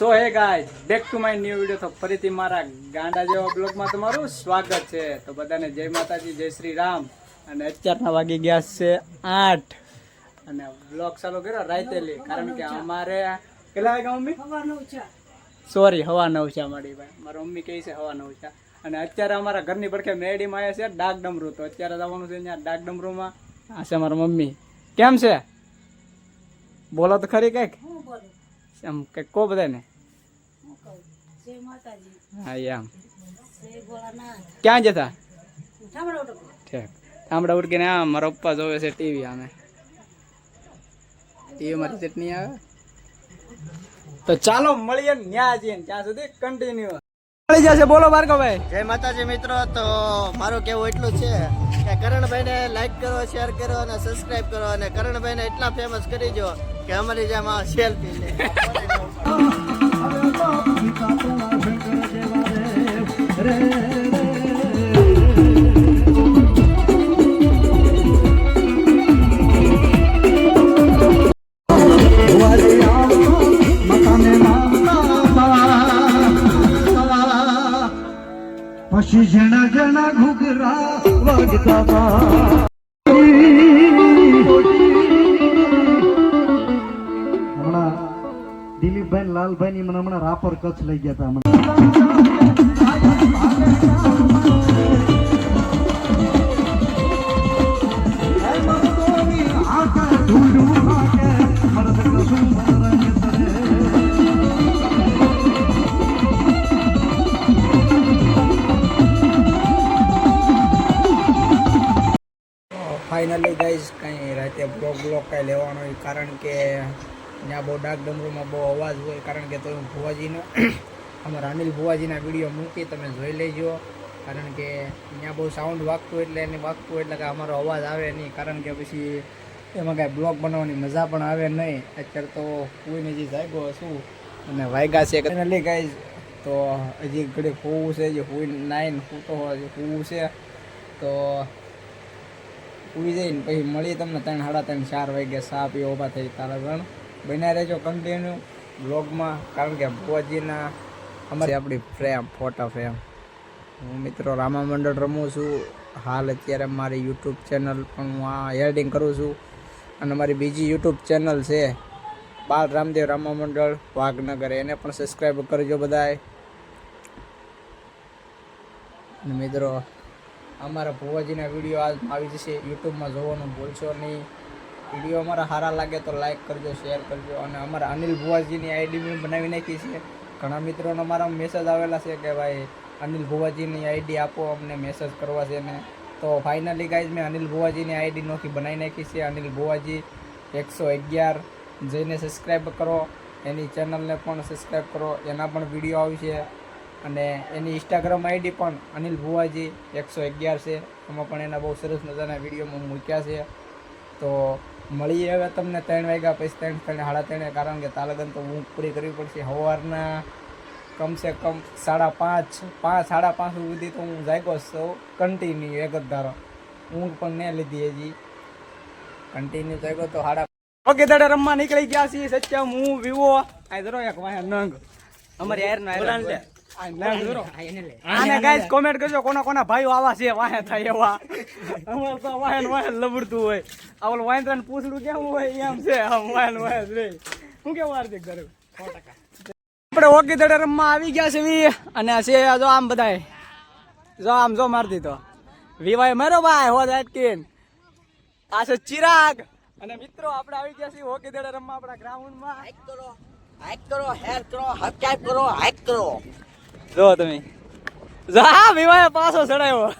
So hey guys back to my new video તો ફરીથી મારા ગાંડા જેવા બ્લોગમાં તમારું સ્વાગત છે. તો બધાને જય માતાજી જય શ્રી રામ. અને અત્યારના વાગી ગયા છે આઠ. અને બ્લોગ ચાલુ કર્યો રાતેલી કારણ કે અમારે કેટલા વાગ્યા મમ્મી? સોરી હવા નવ છે અમારી ભાઈ. મારા મમ્મી કહે છે હવા નવ છે. અને અત્યારે અમારા ઘરની પડખે મેડીમાં આવ્યા છે ડાક ડમરૂ તો અત્યારે જવાનું છે ત્યાં ડાક ડમરૂમાં આ છે મારા મમ્મી. કેમ છે? બોલો તો ખરી કંઈક. એમ કંઈક કો બધાને. હા એમ. ક્યાં જતા? ઠીક. થાંભળા ઉડકીને આ મારા પપ્પા જોવે છે ટીવી આમે. ટીવી મારી ચટણી આવે? તો ચાલો મળીએ ન્યા જઈએ ત્યાં સુધી કન્ટિન્યુ મળી જશે. બોલો ભાર્ગવભાઈ. જય માતાજી મિત્રો. તો મારું કેવું એટલું છે કે કરણભાઈને લાઈક કરો શેર કરો અને સબસ્ક્રાઇબ કરો અને કરણભાઈને એટલા ફેમસ કરી જો કે અમારી જેમ આ સેલ્ફી લે. પછી જણા જણા ઘુઘરા વાગતા દિલીપભાઈ લાલભાઈ ની મને હમણાં રાપર કચ્છ લઈ ગયા હતા હમણાં. ફાઇનલી ગાઈઝ કંઈ રાતે બ્લોક બ્લોક કાંઈ લેવાનો હોય, કારણ કે ત્યાં બહુ ડાક ડમરૂમાં બહુ અવાજ હોય, કારણ કે તો હું ભુવાજીનો અમારા અનિલ ભુવાજીના વીડિયો મૂકી તમે જોઈ લેજો, કારણ કે ત્યાં બહુ સાઉન્ડ વાગતું એટલે એને વાગતું એટલે કે અમારો અવાજ આવે નહીં, કારણ કે પછી એમાં કાંઈ બ્લોગ બનાવવાની મજા પણ આવે નહીં. અત્યારે તો કોઈને જે જાગ્યો શું અને વાયગા છે લઈ ગાઈઝ તો હજી ઘડી હોવું છે જે હોઈ નાઈન ફૂટો હોય હોવું છે. તો ઉઈ જઈને પછી મળી તમને ત્રણ, સાડા ત્રણ, ચાર વાગ્યા સા પીવા ઊભા થઈ તારા ગણ બન્યા રહેજો કન્ટિન્યુ બ્લોગમાં, કારણ કે ભુવાજીના અમારી આપણી ફ્રેમ ફોટા ફ્રેમ હું મિત્રો રામા મંડળ રમું છું. હાલ અત્યારે મારી યુટ્યુબ ચેનલ પણ હું આ એડિટિંગ કરું છું. અને મારી બીજી યુટ્યુબ ચેનલ છે બાલ રામદેવ રામા મંડળ, વાઘનગર. એને પણ સબસ્ક્રાઈબ કરજો બધાય. મિત્રો, અમારા ભુવાજીના વીડિયો આજ આવી જશે. યુટ્યુબમાં જોવાનું ભૂલશો નહીં. વીડિયો અમારા સારા લાગે તો લાઈક કરજો શેર કરજો. અને અમારા અનિલ ભુવાજીની આઈડી મેં બનાવી નાખી છે. ઘણા મિત્રોનો મારા મેસેજ આવેલા છે કે ભાઈ, અનિલ ભુવાજીની આઈડી આપો, અમને મેસેજ કરવા છે ને. તો ફાઇનલી ગાઈઝ મેં અનિલ ભુવાજીની આઈડી નોખી બનાવી નાખી છે. અનિલ ભુવાજી એકસો અગિયાર જઈને સબસ્ક્રાઈબ કરો. એની ચેનલને પણ સબસ્ક્રાઈબ કરો. એના પણ વીડિયો આવશે અને એની ઇન્સ્ટાગ્રામ આઈડી પણ અનિલ ભુવાજી એકસો અગિયાર છે. એમાં પણ એના બહુ સરસ મજાના વીડિયો મૂક્યા છે. તો મળીએ હવે તમને ત્રણ વાગ્યા પછી, ત્રણ ત્રણ, સાડા ત્રણે, કારણ કે તાલગન તો હું પૂરી કરવી પડશે. સવારના કમસે કમ સાડા પાંચ પાંચ સાડા પાંચ સુધી તો હું જાગ્યો છું. કન્ટિન્યુ એક જ ધારો. ઊંઘ પણ નહીં લીધી હજી. કન્ટિન્યુ જાગ્યો તો સાડા ઓકે દાડા રમવા નીકળી ગયા છીએ. સચ્ચા હું વિવો. આ ધરો એક વાહ નંગ. અમારી યાર નો આને ગાઈસ કોમેન્ટ કરજો કોના કોના ભાઈઓ આવા છે. વાહે થાય એવા. અમાર તો વાહે ને લબડતું હોય. આ ઓલું વાંદરાને પૂછડું કેવું હોય એમ છે. આમ વાહે ને રે. હું કેવું હાર્દિક કરું આપણે હોકી દડે રમવા આવી ગયા છે વી. અને છે જો આમ બધાય. જો આમ જો માર દીધો. વિવાય મારો ભાઈ હો જાટકીન આ છે ચિરાગ. અને મિત્રો આપણે આવી ગયા છીએ હોકી દડે રમવા આપણા ગ્રાઉન્ડમાં. હાઈક કરો હાઈક કરો હેર કરો હબકાઈપ કરો હાઈક કરો. જો તમે. જો હા વિવાય પાછો ચડાયો.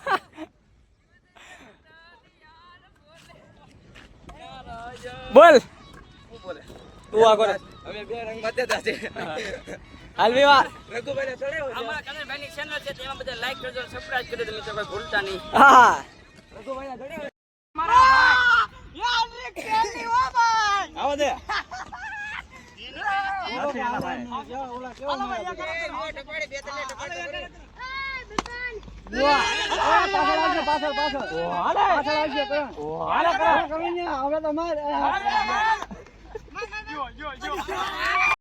બોલ. તું આ કોને? અમે બે રંગ મતેતા છે હાલ વિવા રઘુભાઈ ચડાવ્યો અમારા અમારા કનલભાઈની ચેનલ છે તેમાં બધા લાઈક કરજો સબસ્ક્રાઇબ કરજો તો કોઈ ભૂલતા નહીં. હા આવો દે. પાછળ પાછળ પાછળ. આવશે હવે તો માર